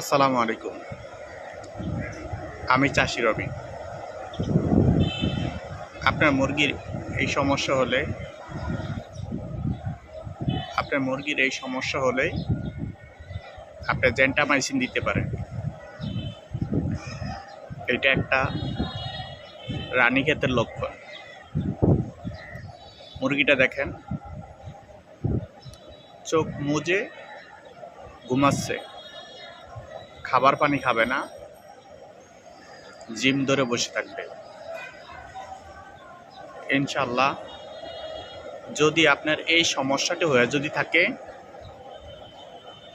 আসসালামু আলাইকুম। আমি চাষি রবি। আপনার মুরগির এই সমস্যা হলে, আপনার মুরগির এই সমস্যা হলে আপনার জেন্টামাইসিন দিতে পারেন। এটা একটা রানী ক্ষেতের লক্ষণ। মুরগিটা দেখেন, চোখ মুজে ঘুমাচ্ছে। খাবার পানি খাবে না, জিম ধরে বসে থাকবে। ইনশাল্লাহ যদি আপনার এই সমস্যাটি হয়ে যদি থাকে,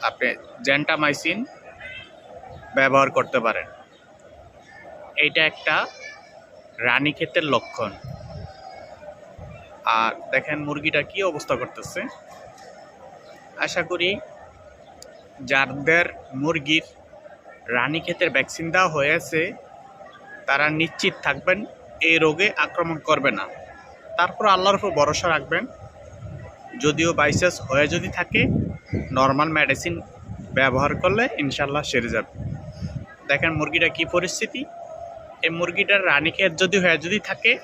আপনি জেন্টামাইসিন ব্যবহার করতে পারেন। এটা একটা রানী ক্ষেতের লক্ষণ। আর দেখেন মুরগিটা কি অবস্থা করতেছে। আশা করি যাদের মুরগির রানীক্ষেতের ভ্যাকসিন দেওয়া হয়েছে তারা নিশ্চিত থাকবেন এই রোগে আক্রমণ করবে না। তারপর আল্লাহর উপর ভরসা রাখবেন। যদিও বাইচান্স হয়ে যদি থাকে, নর্মাল মেডিসিন ব্যবহার করলে ইনশাল্লাহ সেরে যাবে। দেখেন মুরগিটা কি পরিস্থিতি। এই মুরগিটার রানীক্ষেত যদি হয়ে যদি থাকে,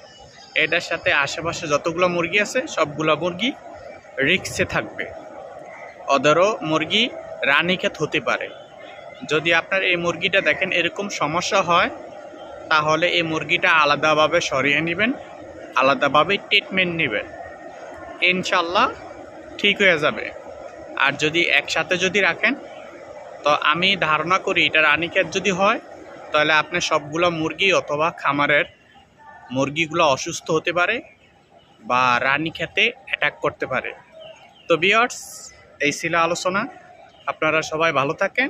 এটার সাথে আশেপাশে যতগুলো মুরগি আছে, সবগুলো মুরগি রিক্সে থাকবে। ওদেরও মুরগি রানীক্ষেত হতে পারে। যদি আপনার এই মুরগিটা দেখেন এরকম সমস্যা হয়, তাহলে এই মুরগিটা আলাদাভাবে সরিয়ে নেবেন, আলাদাভাবে ট্রিটমেন্ট নেবেন। ইনশাল্লাহ ঠিক হয়ে যাবে। আর যদি একসাথে যদি রাখেন, তো আমি ধারণা করি এটা রানীক্ষেত যদি হয়, তাহলে আপনার সবগুলো মুরগি অথবা খামারের মুরগিগুলো অসুস্থ হতে পারে বা রানীক্ষেতে অ্যাটাক করতে পারে। তো বিয়ার্স এই ছিল আলোচনা। আপনারা সবাই ভালো থাকেন।